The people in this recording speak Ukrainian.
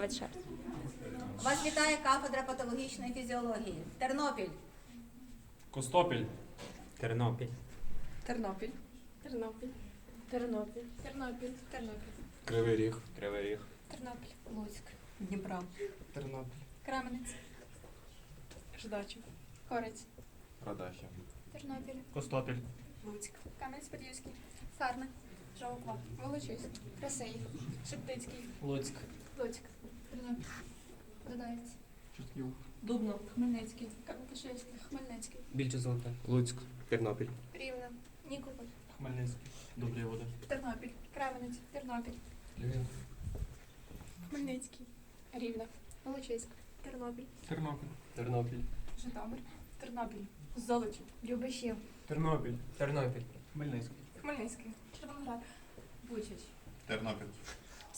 Вечер. Вас вітає кафедра патологічної фізіології. Тернопіль. Костопіль. Тернопіль. Тернопіль. Тернопіль. Тернопіль. Тернопіль. Тернопіль. Кривий Ріг. Кривий Ріг. Тернопіль. Луцьк. Дніпро. Тернопіль. Кременець. Ждачів. Хорець. Радахів. Тернопіль. Костопіль. Луцьк. Кам'янець-Подільський. Сарни. Жовква. Волочиськ. Красиїв. Шептицький. Луцьк. Луцьк. Тернопіль. Додаєць. Чортків. Дубно. Хмельницький. Кам'янець-Подільський. Хмельницький. Більше золоте. Луцьк. Тернопіль. Рівне. Нікополь. Хмельницький. Добрі води. Тернопіль. Кременець. Тернопіль. Львів. Хмельницький. Рівне. Волочиськ. Тернопіль. Тернопіль. Тернопіль. Житомир. Тернопіль. Золочів. Любешів. Тернопіль. Тернопіль. Хмельницький. Хмельницький. Червоноград. Бучач. Тернопіль.